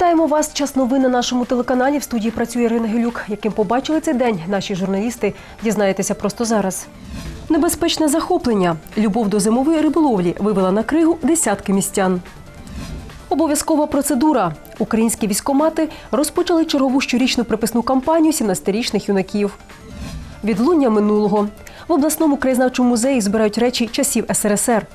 Вітаємо вас. Час новин на нашому телеканалі. В студії працює Ірина Гелюк. Яким побачили цей день наші журналісти, дізнаєтеся просто зараз. Небезпечне захоплення. Любов до зимової риболовлі вивела на кригу десятки містян. Обов'язкова процедура. Українські військомати розпочали чергову щорічну приписну кампанію 17-річних юнаків. Відлуння минулого. В обласному краєзнавчому музеї збирають речі часів СРСР.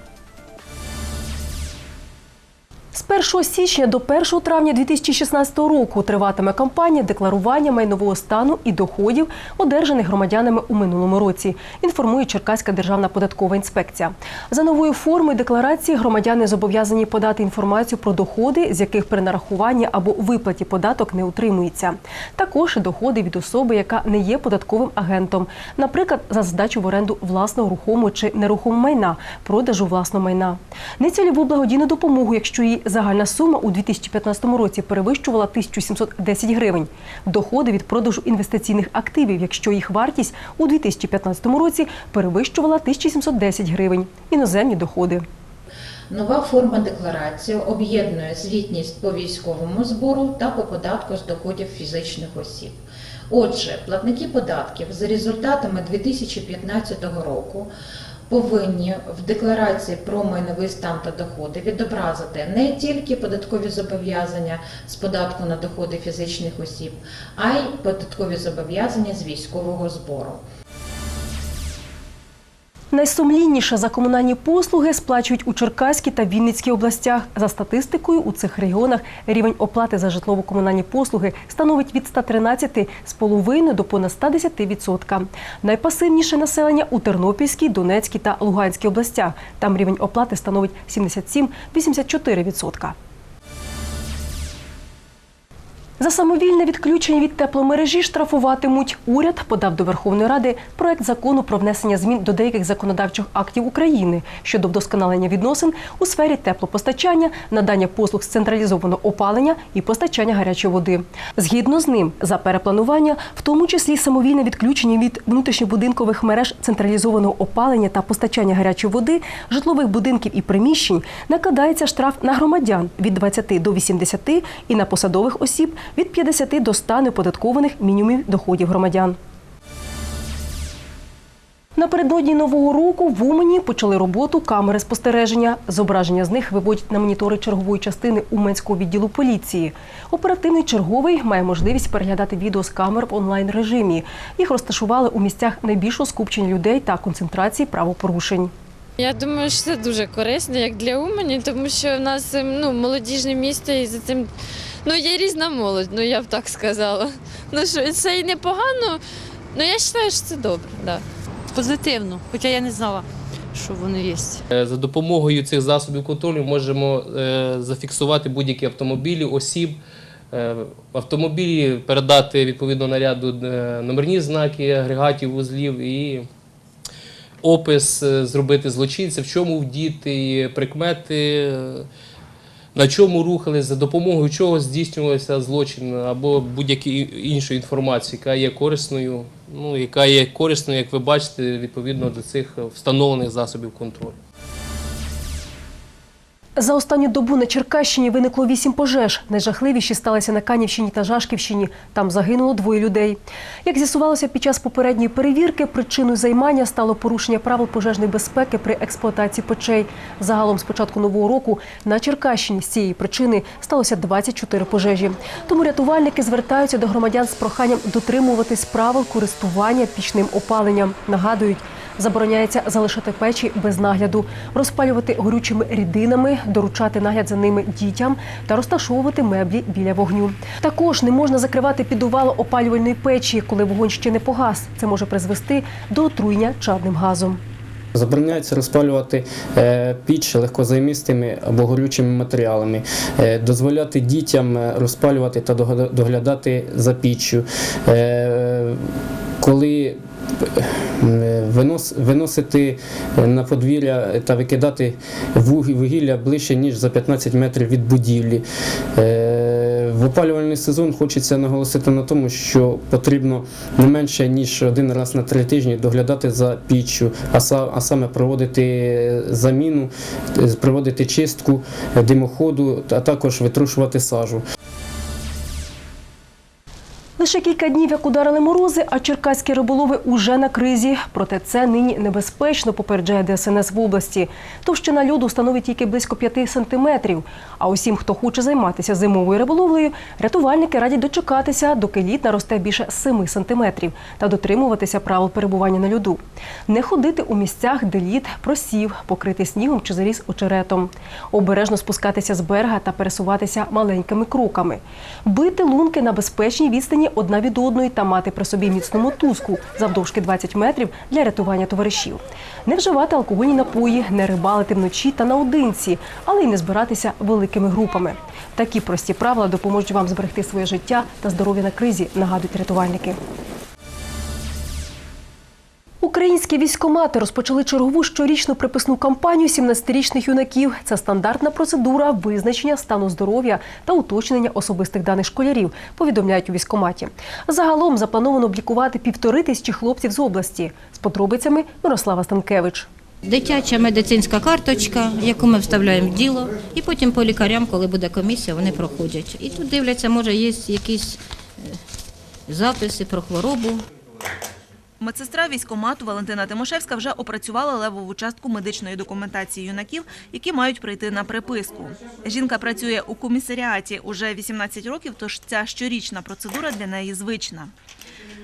1 січня до 1 травня 2016 року триватиме кампанія декларування майнового стану і доходів, одержаних громадянами у минулому році. Інформує Черкаська державна податкова інспекція. За новою формою декларації громадяни зобов'язані подати інформацію про доходи, з яких при нарахуванні або виплаті податок не утримується. Також доходи від особи, яка не є податковим агентом, наприклад, за здачу в оренду власного рухомого чи нерухомого майна, продажу власного майна. Нецільову благодійну допомогу, якщо її загальна сума у 2015 році перевищувала 1710 гривень. Доходи від продажу інвестиційних активів, якщо їх вартість у 2015 році перевищувала 1710 гривень. Іноземні доходи. Нова форма декларації об'єднує звітність по військовому збору та по податку з доходів фізичних осіб. Отже, платники податків за результатами 2015 року повинні в декларації про майновий стан та доходи відобразити не тільки податкові зобов'язання з податку на доходи фізичних осіб, а й податкові зобов'язання з військового збору. Найсумлінніше за комунальні послуги сплачують у Черкаській та Вінницькій областях. За статистикою, у цих регіонах рівень оплати за житлово-комунальні послуги становить від 113,5 до понад 110%. Найпасивніше населення у Тернопільській, Донецькій та Луганській областях. Там рівень оплати становить 77-84%. За самовільне відключення від тепломережі штрафуватимуть. Уряд подав до Верховної Ради проект закону про внесення змін до деяких законодавчих актів України щодо вдосконалення відносин у сфері теплопостачання, надання послуг з централізованого опалення і постачання гарячої води. Згідно з ним, за перепланування, в тому числі самовільне відключення від внутрішньобудинкових мереж централізованого опалення та постачання гарячої води, житлових будинків і приміщень накладається штраф на громадян від 20 до 80 і на посадових осіб від 50 до 100 неоподаткованих мінімумів доходів громадян. Напередодні нового року в Умані почали роботу камери спостереження. Зображення з них виводять на монітори чергової частини Уманського відділу поліції. Оперативний черговий має можливість переглядати відео з камер в онлайн режимі. Їх розташували у місцях найбільшого скупчення людей та концентрації правопорушень. Я думаю, що це дуже корисно, як для Умані, тому що в нас ем, ну, молодіжне місто і за цим ну, є різна молодь, ну я б так сказала. Ну що це і непогано, ну я вважаю, що це добре. Да. позитивно, хоча я не знала, що вони є. Е, За допомогою цих засобів контролю можемо е, зафіксувати будь-які автомобілі, осіб. Е, В автомобілі передати відповідно наряду номерні знаки, агрегатів вузлів і опис е, зробити злочинця, в чому вдіти, прикмети, е, на чому рухались, за допомогою чого здійснювався злочин, або будь-яку іншу інформацію, яка є корисною, ну, яка є корисною, як ви бачите, відповідно до цих встановлених засобів контролю. За останню добу на Черкащині виникло вісім пожеж. Найжахливіші сталися на Канівщині та Жашківщині. Там загинуло двоє людей. Як з'ясувалося під час попередньої перевірки, причиною займання стало порушення правил пожежної безпеки при експлуатації печей. Загалом з початку нового року на Черкащині з цієї причини сталося 24 пожежі. Тому рятувальники звертаються до громадян з проханням дотримуватись правил користування пічним опаленням. Нагадують, Забороняється залишати печі без нагляду, розпалювати горючими рідинами, доручати нагляд за ними дітям та розташовувати меблі біля вогню. Також не можна закривати підувало опалювальної печі, коли вогонь ще не погас. Це може призвести до отруєння чадним газом. Забороняється розпалювати е, піч легкозаймистими або горючими матеріалами, е, дозволяти дітям е, розпалювати та догля- доглядати за піччю. Коли виносити на подвір'я та викидати вуг- вугілля ближче, ніж за 15 метрів від будівлі. Е, В опалювальний сезон хочеться наголосити на тому, що потрібно не менше ніж один раз на три тижні доглядати за піччю, а саме проводити заміну, е, проводити чистку димоходу, а також витрушувати сажу. Лише кілька днів, як ударили морози, а черкаські риболови уже на кризі. Проте це нині небезпечно, попереджає ДСНС в області. Товщина льоду становить тільки близько 5 сантиметрів. А усім, хто хоче займатися зимовою риболовлею, рятувальники радять дочекатися, доки лід наросте більше 7 сантиметрів, та дотримуватися правил перебування на льоду. Не ходити у місцях, де лід просів, покритий снігом чи заріс очеретом. Обережно спускатися з берега та пересуватися маленькими кроками. Бити лунки на безпечній відстані одна від одної та мати при собі міцну мотузку завдовжки 20 метрів для рятування товаришів. Не вживати алкогольні напої, не рибалити вночі та наодинці, але й не збиратися великими групами. Такі прості правила допоможуть вам зберегти своє життя та здоров'я на кризі, нагадують рятувальники. Українські військомати розпочали чергову щорічну приписну кампанію 17-річних юнаків. Це стандартна процедура визначення стану здоров'я та уточнення особистих даних школярів, повідомляють у військоматі. Загалом заплановано облікувати півтори тисячі хлопців з області. З подробицями Мирослава Станкевич. Дитяча медицинська карточка, яку ми вставляємо в діло, і потім по лікарям, коли буде комісія, вони проходять. І тут дивляться, може, є якісь е, записи про хворобу. Медсестра військкомату Валентина Тимошевська вже опрацювала левову частку медичної документації юнаків, які мають прийти на приписку. Жінка працює у комісаріаті уже 18 років, тож ця щорічна процедура для неї звична.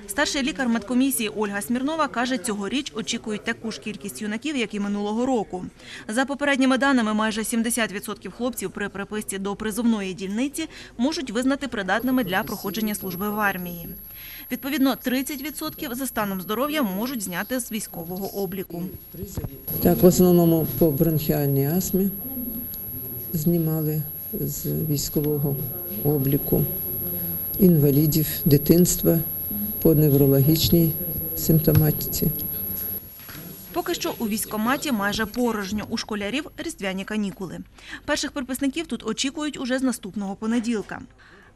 Старший лікар медкомісії Ольга Смірнова каже, цьогоріч очікують таку ж кількість юнаків, як і минулого року. За попередніми даними, майже 70% хлопців при приписці до призовної дільниці можуть визнати придатними для проходження служби в армії. Відповідно, 30% за станом здоров'я можуть зняти з військового обліку. Так, в основному по бронхіальній астмі знімали з військового обліку інвалідів, дитинства по неврологічній симптоматиці. Поки що у військкоматі майже порожньо у школярів різдвяні канікули. Перших приписників тут очікують уже з наступного понеділка.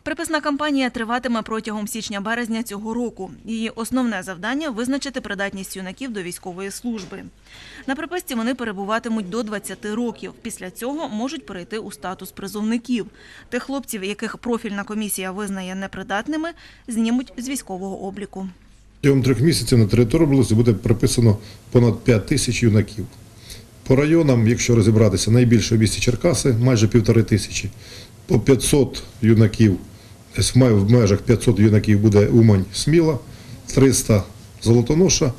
Приписна кампанія триватиме протягом січня-березня цього року. Її основне завдання визначити придатність юнаків до військової служби. На приписці вони перебуватимуть до 20 років. Після цього можуть перейти у статус призовників. Тих хлопців, яких профільна комісія визнає непридатними, знімуть з військового обліку. Протягом трьох місяців на території області буде приписано понад 5 тисяч юнаків. По районам, якщо розібратися, найбільше в місті Черкаси майже півтори тисячі. По 500 юнаків, в межах 500 юнаків буде Умань Сміла, 300 Золотоноша,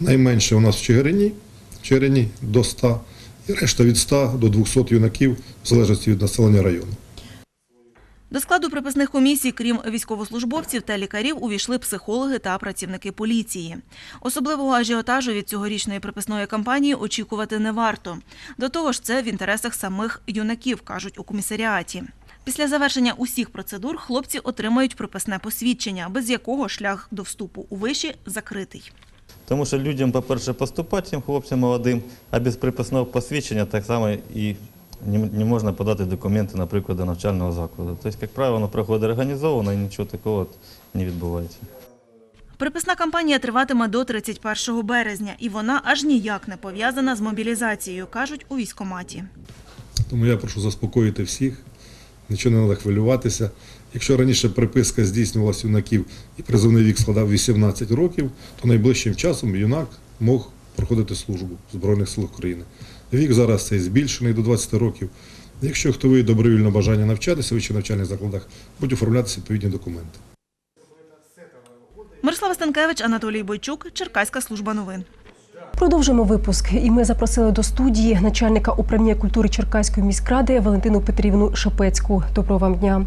найменше у нас в Чигирині, в Чигирині до 100, і решта від 100 до 200 юнаків, в залежності від населення району. До складу приписних комісій, крім військовослужбовців та лікарів, увійшли психологи та працівники поліції. Особливого ажіотажу від цьогорічної приписної кампанії очікувати не варто. До того ж, це в інтересах самих юнаків, кажуть у комісаріаті. Після завершення усіх процедур хлопці отримають приписне посвідчення, без якого шлях до вступу у виші закритий. Тому що людям, по-перше, поступати цим хлопцям молодим, а без приписного посвідчення так само і не не можна подати документи, наприклад, до навчального закладу. Тобто, як правило, воно проходить організовано і нічого такого не відбувається. Приписна кампанія триватиме до 31 березня, і вона аж ніяк не пов'язана з мобілізацією, кажуть у військкоматі. Тому я прошу заспокоїти всіх, нічого не треба хвилюватися. Якщо раніше приписка здійснювалася юнаків і призовний вік складав 18 років, то найближчим часом юнак мог проходити службу в Збройних силах України. Вік зараз цей збільшений до 20 років. Якщо хто виє добровільно бажання навчатися в вищих навчальних закладах, будуть оформлятися відповідні документи. Мирослава Станкевич, Анатолій Бойчук, Черкаська служба новин. Продовжуємо випуск. І ми запросили до студії начальника управління культури Черкаської міськради Валентину Петрівну Шепецьку. Доброго вам дня.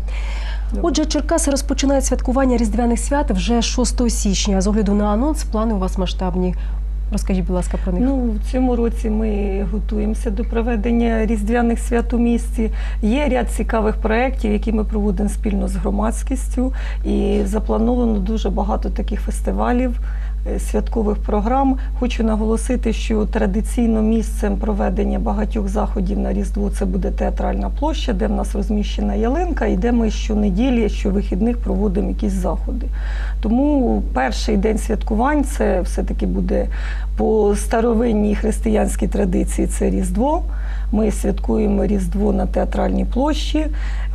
Отже, Черкаси розпочинають святкування різдвяних свят вже 6 січня. З огляду на анонс, плани у вас масштабні. Розкажіть, будь ласка, про них. Ну, в цьому році ми готуємося до проведення різдвяних свят у місті. Є ряд цікавих проєктів, які ми проводимо спільно з громадськістю, і заплановано дуже багато таких фестивалів. Е, Святкових програм хочу наголосити, що традиційно місцем проведення багатьох заходів на Різдво це буде театральна площа, де в нас розміщена ялинка, і де ми щонеділі, щовихідних проводимо якісь заходи. Тому перший день святкувань це все-таки буде по старовинній християнській традиції це Різдво. Ми святкуємо Різдво на театральній площі.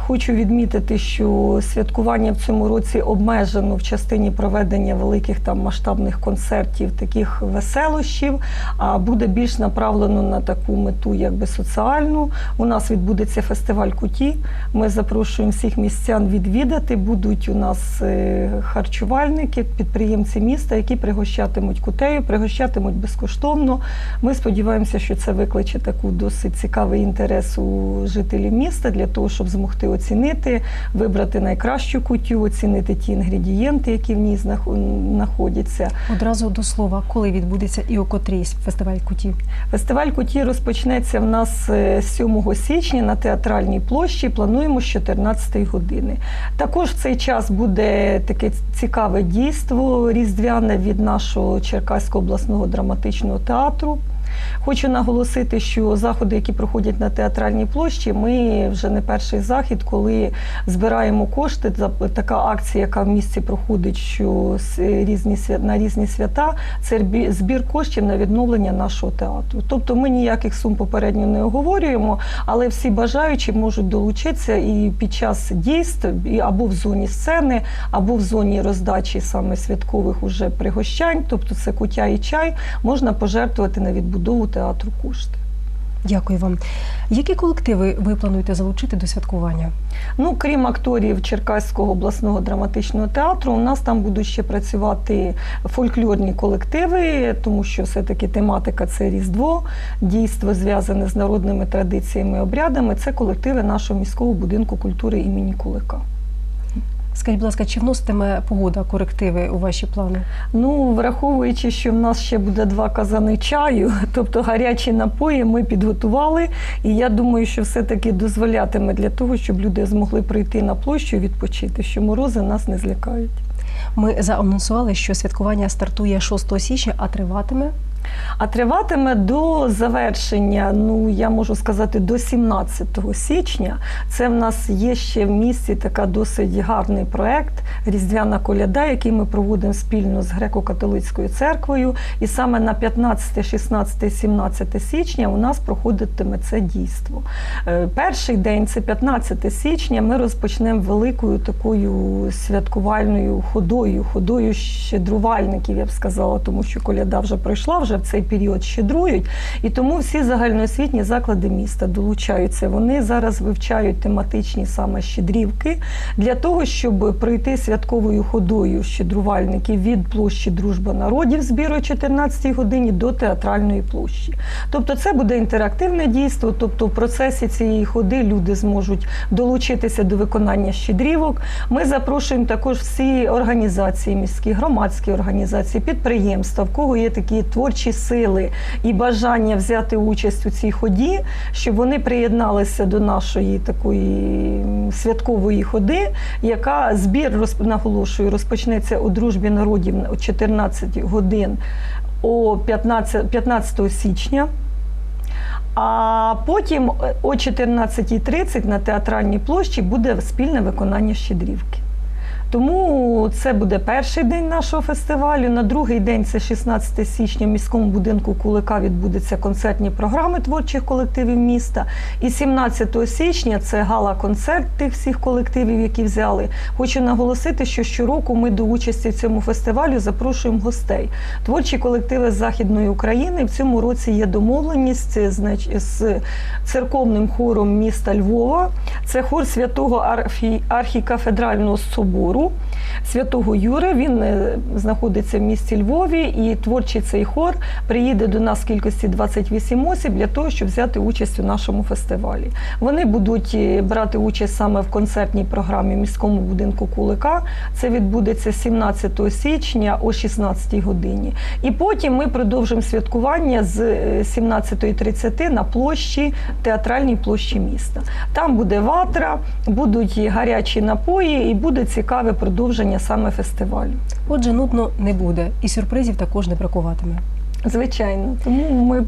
Хочу відмітити, що святкування в цьому році обмежено в частині проведення великих там масштабних концертів, таких веселощів, а буде більш направлено на таку мету, якби соціальну. У нас відбудеться фестиваль куті. Ми запрошуємо всіх містян відвідати. Будуть у нас е, харчувальники, підприємці міста, які пригощатимуть кутею, пригощатимуть безкоштовно. Ми сподіваємося, що це викличе таку досить цікавий інтерес у жителів міста для того, щоб змогти оцінити, вибрати найкращу кутю, оцінити ті інгредієнти, які в ній знаходяться. Одразу до слова, коли відбудеться і о котрій фестиваль кутів. Фестиваль куті розпочнеться в нас е, 7 січня на театральній площі. Плануємо з 14 години. Також в цей час буде таке цікаве дійство різдвяне від нашого Черкаського обласного драматичного театру. Хочу наголосити, що заходи, які проходять на театральній площі, ми вже не перший захід, коли збираємо кошти. Така акція, яка в місті проходить, що різні на різні свята, це збір коштів на відновлення нашого театру. Тобто ми ніяких сум попередньо не оговорюємо, але всі бажаючі можуть долучитися і під час дійств або в зоні сцени, або в зоні роздачі саме святкових уже пригощань, тобто це кутя і чай, можна пожертвувати на відбудову театру кошти. Дякую вам. Які колективи ви плануєте залучити до святкування? Ну, крім акторів Черкаського обласного драматичного театру, у нас там будуть ще працювати фольклорні колективи, тому що все-таки тематика це Різдво, дійство зв'язане з народними традиціями і обрядами. Це колективи нашого міського будинку культури імені Кулика. Скажіть, будь ласка, чи вноситиме погода корективи у ваші плани? Ну, враховуючи, що в нас ще буде два казани чаю, тобто гарячі напої ми підготували. І я думаю, що все-таки дозволятиме для того, щоб люди змогли прийти на площу і відпочити, що морози нас не злякають. Ми заанонсували, що святкування стартує 6 січня, а триватиме А триватиме до завершення, ну я можу сказати, до 17 січня. Це в нас є ще в місті така досить гарний проект Різдвяна коляда, який ми проводимо спільно з греко-католицькою церквою. І саме на 15, 16, 17 січня у нас проходитиме це дійство. Е, Перший день, це 15 січня, ми розпочнемо великою такою святкувальною ходою, ходою щедрувальників, я б сказала, тому що коляда вже пройшла, вже в цей період щедрують. І тому всі загальноосвітні заклади міста долучаються. Вони зараз вивчають тематичні саме щедрівки для того, щоб пройти святковою ходою щедрувальників від площі Дружба народів збіру о 14 годині до театральної площі. Тобто це буде інтерактивне дійство, тобто в процесі цієї ходи люди зможуть долучитися до виконання щедрівок. Ми запрошуємо також всі організації міські, громадські організації, підприємства, в кого є такі творчі сили і бажання взяти участь у цій ході, щоб вони приєдналися до нашої такої святкової ходи, яка збір наголошую, розпочнеться у дружбі народів о 14 годин о 15, 15 січня. А потім о 14.30 на театральній площі буде спільне виконання щедрівки. Тому це буде перший день нашого фестивалю. На другий день, це 16 січня, в міському будинку Кулика відбудуться концертні програми творчих колективів міста. І 17 січня це гала-концерт тих всіх колективів, які взяли. Хочу наголосити, що щороку ми до участі в цьому фестивалю запрошуємо гостей. Творчі колективи з Західної України. В цьому році є домовленість з церковним хором міста Львова. Це хор святого архі... архікафедрального собору святого Юри. Він е, знаходиться в місті Львові, і творчий цей хор приїде до нас в кількості 28 осіб для того, щоб взяти участь у нашому фестивалі. Вони будуть е, брати участь саме в концертній програмі міському будинку Кулика. Це відбудеться 17 січня о 16 годині. І потім ми продовжимо святкування з е, 17.30 на площі, театральній площі міста. Там буде ватра, будуть гарячі напої, і буде цікаве продовження саме фестивалю. Отже, нудно не буде, і сюрпризів також не бракуватиме. Звичайно, тому ми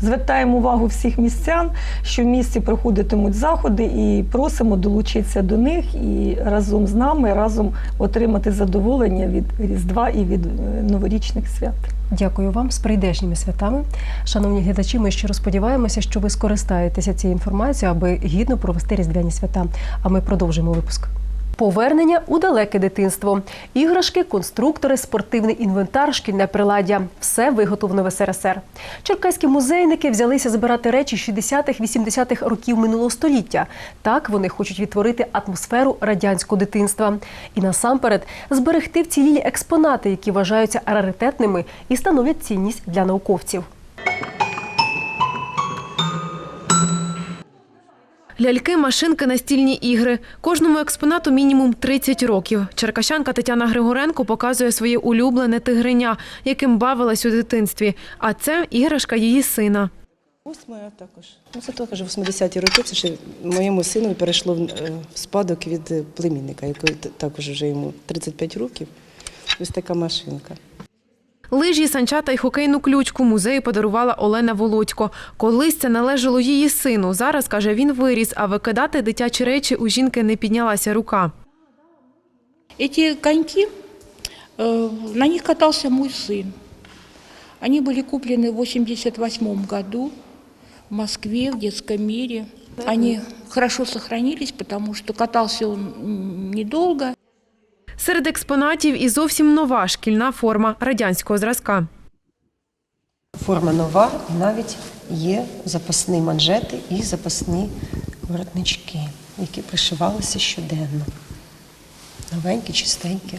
звертаємо увагу всіх містян, що в місті проходитимуть заходи і просимо долучитися до них і разом з нами разом отримати задоволення від Різдва і від е, новорічних свят. Дякую вам з прийдешніми святами. Шановні глядачі, ми щиро сподіваємося, що ви скористаєтеся цією інформацією, аби гідно провести різдвяні свята. А ми продовжимо випуск. Повернення у далеке дитинство. Іграшки, конструктори, спортивний інвентар, шкільне приладдя все виготовлено в СРСР. Черкаські музейники взялися збирати речі 60-х-80-х років минулого століття. Так вони хочуть відтворити атмосферу радянського дитинства. І насамперед зберегти вцілілі експонати, які вважаються раритетними і становлять цінність для науковців. Ляльки, машинки, настільні ігри. Кожному експонату мінімум 30 років. Черкащанка Тетяна Григоренко показує своє улюблене тигриня, яким бавилась у дитинстві. А це іграшка її сина. Ось моя також. Ну, це також 80-ті роки. Це ще моєму сину перейшло в е, спадок від е, племінника, який також вже йому 35 років. Ось така машинка. Лижі, санчата і хокейну ключку музею подарувала Олена Володько. Колись це належало її сину. Зараз, каже, він виріс, а викидати дитячі речі у жінки не піднялася рука. Эти коньки, э, на них катался мой сын. Они были куплены в 88 году в Москве, в детском мире. Они хорошо сохранились, потому что катался он м, недолго. Серед експонатів і зовсім нова шкільна форма радянського зразка. Форма нова, і навіть є запасні манжети і запасні воротнички, які пришивалися щоденно. Новенькі, чистенькі.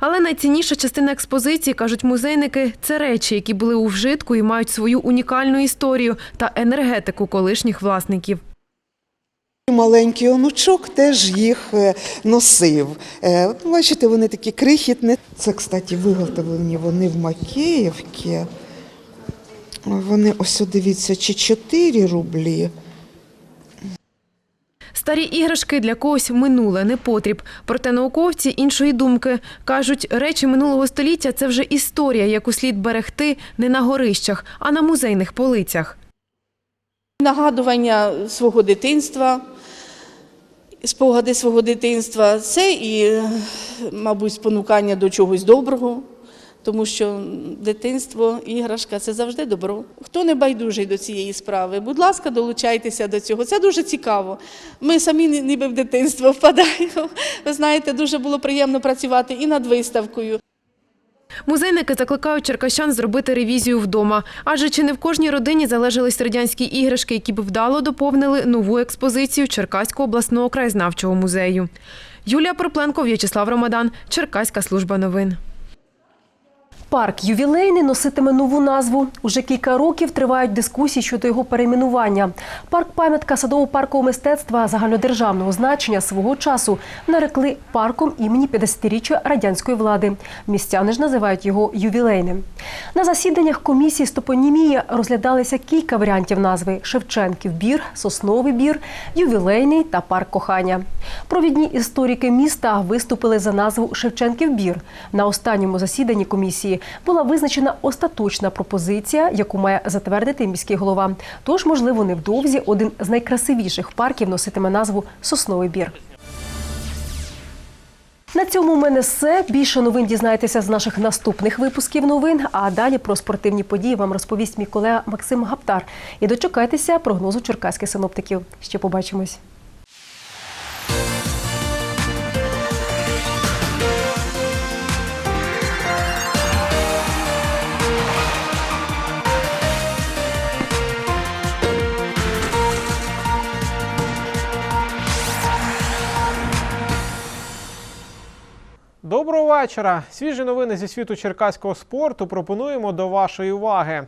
Але найцінніша частина експозиції, кажуть музейники, це речі, які були у вжитку і мають свою унікальну історію та енергетику колишніх власників. Маленький онучок теж їх е, носив. Е, Бачите, вони такі крихітні. Це, кстати, виготовлені вони в Макеївці. Вони ось дивіться, чи 4 рублі. Старі іграшки для когось минуле, не потріб. Проте науковці іншої думки кажуть, речі минулого століття це вже історія, яку слід берегти не на горищах, а на музейних полицях. Нагадування свого дитинства, спогади свого дитинства це і, мабуть, спонукання до чогось доброго, тому що дитинство, іграшка це завжди добро. Хто не байдужий до цієї справи, будь ласка, долучайтеся до цього. Це дуже цікаво. Ми самі ні- ніби в дитинство впадаємо. Ви знаєте, дуже було приємно працювати і над виставкою. Музейники закликають черкащан зробити ревізію вдома. Адже чи не в кожній родині залежались радянські іграшки, які б вдало доповнили нову експозицію Черкаського обласного краєзнавчого музею. Юлія Пропленко, В'ячеслав Ромадан, Черкаська служба новин. Парк ювілейний носитиме нову назву. Уже кілька років тривають дискусії щодо його перейменування. Парк пам'ятка садово-паркового мистецтва загальнодержавного значення свого часу нарекли парком імені 50-річчя радянської влади. Містяни ж називають його ювілейним. На засіданнях комісії з топонімії розглядалися кілька варіантів назви: Шевченків бір, Сосновий бір, ювілейний та парк кохання. Провідні історики міста виступили за назву Шевченків бір. На останньому засіданні комісії була визначена остаточна пропозиція, яку має затвердити міський голова. Тож, можливо, невдовзі один з найкрасивіших парків носитиме назву Сосновий бір. На цьому у мене все. Більше новин дізнаєтеся з наших наступних випусків новин. А далі про спортивні події вам розповість мій колега Максим Гаптар. І дочекайтеся прогнозу черкаських синоптиків. Ще побачимось. Доброго вечора! Свіжі новини зі світу черкаського спорту пропонуємо до вашої уваги.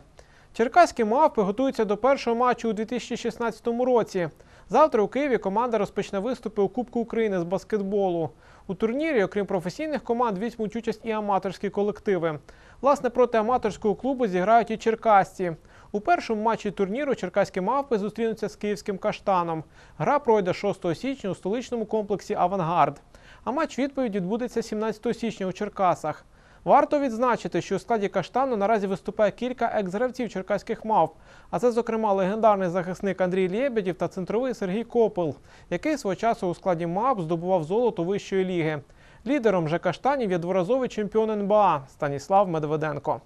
Черкаські мавпи готуються до першого матчу у 2016 році. Завтра у Києві команда розпочне виступи у Кубку України з баскетболу. У турнірі, окрім професійних команд, візьмуть участь і аматорські колективи. Власне, проти аматорського клубу зіграють і черкасці. У першому матчі турніру черкаські мавпи зустрінуться з київським каштаном. Гра пройде 6 січня у столичному комплексі Авангард. А матч відповідь відбудеться 17 січня у Черкасах. Варто відзначити, що у складі каштану наразі виступає кілька екс-гравців черкаських мавп. А це, зокрема, легендарний захисник Андрій Лєбедів та центровий Сергій Копил, який свого часу у складі МАП здобував золото вищої ліги. Лідером же каштанів є дворазовий чемпіон НБА Станіслав Медведенко.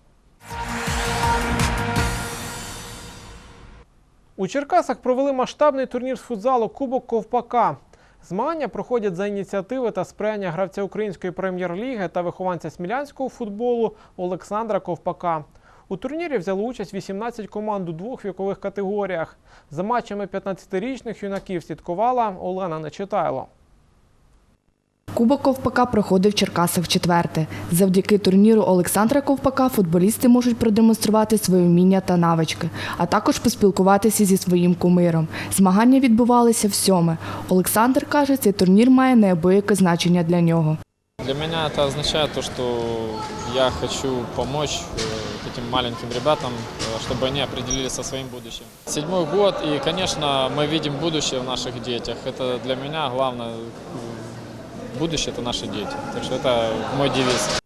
У Черкасах провели масштабний турнір з футзалу Кубок Ковпака. Змагання проходять за ініціативи та сприяння гравця української прем'єр-ліги та вихованця смілянського футболу Олександра Ковпака. У турнірі взяли участь 18 команд у двох вікових категоріях. За матчами 15-річних юнаків слідкувала Олена Нечитайло. Кубок Ковпака проходив в Черкасах в четверте. Завдяки турніру Олександра Ковпака футболісти можуть продемонструвати свої вміння та навички, а також поспілкуватися зі своїм кумиром. Змагання відбувалися в сьоме. Олександр каже, цей турнір має неабияке значення для нього. Для меня это означает то, что я хочу помочь э, этим маленьким ребятам, э, чтобы они определились со своим будущим. Седьмой год, и, конечно, мы видим будущее в наших детях. Это для меня главное. э, Будущее – это наши дети. Так что это мой девиз.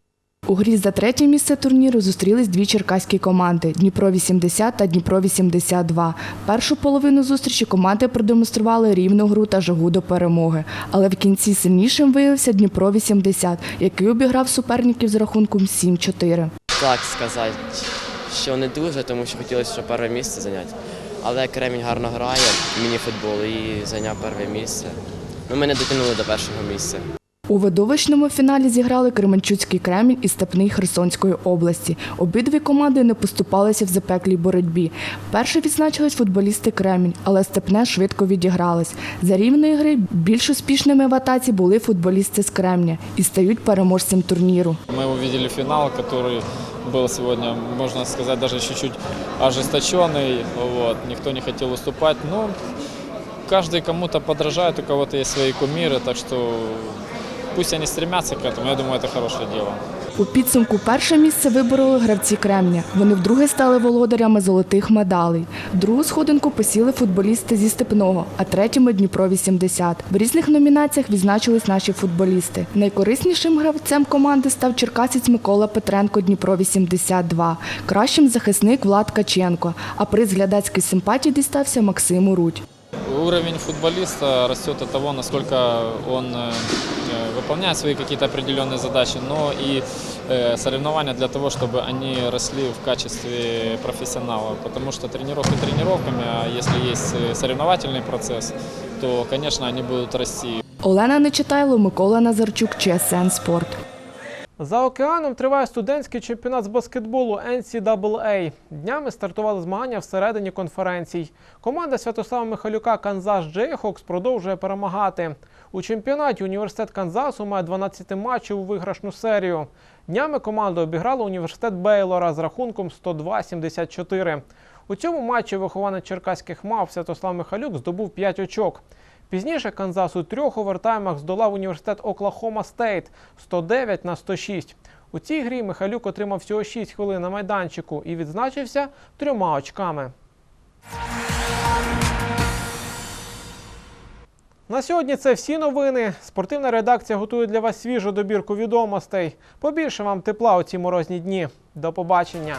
У грі за третє місце турніру зустрілись дві черкаські команди Дніпро 80 та Дніпро 82. Першу половину зустрічі команди продемонстрували рівну гру та жагу до перемоги. Але в кінці сильнішим виявився Дніпро 80, який обіграв суперників з рахунком 7-4. Так сказати, що не дуже, тому що хотілося ще перше місце зайняти. Але Кремінь гарно грає в міні-футбол і зайняв перше місце. Ну, ми не дотягнули до першого місця. У видовищному фіналі зіграли Кременчуцький Кремінь і Степний Херсонської області. Обидві команди не поступалися в запеклій боротьбі. Перше відзначились футболісти Кремінь, але Степне швидко відігрались. За рівної гри більш успішними в атаці були футболісти з Кремня і стають переможцем турніру. Мы увидели финал, который был сегодня, можно сказать, даже чуть-чуть ожесточенный. Вот. Никто не хотел уступать. Но каждый кому-то подражает, у кого-то есть свои кумиры, так что пусть они стремятся к этому. Я думаю, это хорошее дело. У підсумку перше місце вибороли гравці Кремня. Вони вдруге стали володарями золотих медалей. Другу сходинку посіли футболісти зі Степного, а третіми Дніпро 80. В різних номінаціях відзначились наші футболісти. Найкориснішим гравцем команди став черкасець Микола Петренко Дніпро 82. Кращим захисник Влад Каченко. А приз глядацької симпатії дістався Максиму Рудь. Уровень футболиста растет от того, насколько он э, э, выполняет свои какие-то определенные задачи, но и э, соревнования для того, чтобы они росли в качестве профессионалов. Потому что тренировки тренировками, а если есть э, соревновательный процесс, то, конечно, они будут расти. Олена Нечитайло, Микола Назарчук, ЧСН Спорт. За океаном триває студентський чемпіонат з баскетболу NCAA. Днями стартували змагання всередині конференцій. Команда Святослава Михайлюка Канзас Джейхокс продовжує перемагати. У чемпіонаті університет Канзасу має 12 матчів у виграшну серію. Днями команда обіграла університет Бейлора з рахунком 102-74. У цьому матчі вихованець черкаських мав Святослав Михайлюк здобув 5 очок. Пізніше Канзас у трьох овертаймах здолав університет Оклахома Стейт 109 на 106. У цій грі Михайлюк отримав всього 6 хвилин на майданчику і відзначився трьома очками. На сьогодні це всі новини. Спортивна редакція готує для вас свіжу добірку відомостей. Побільше вам тепла у ці морозні дні. До побачення.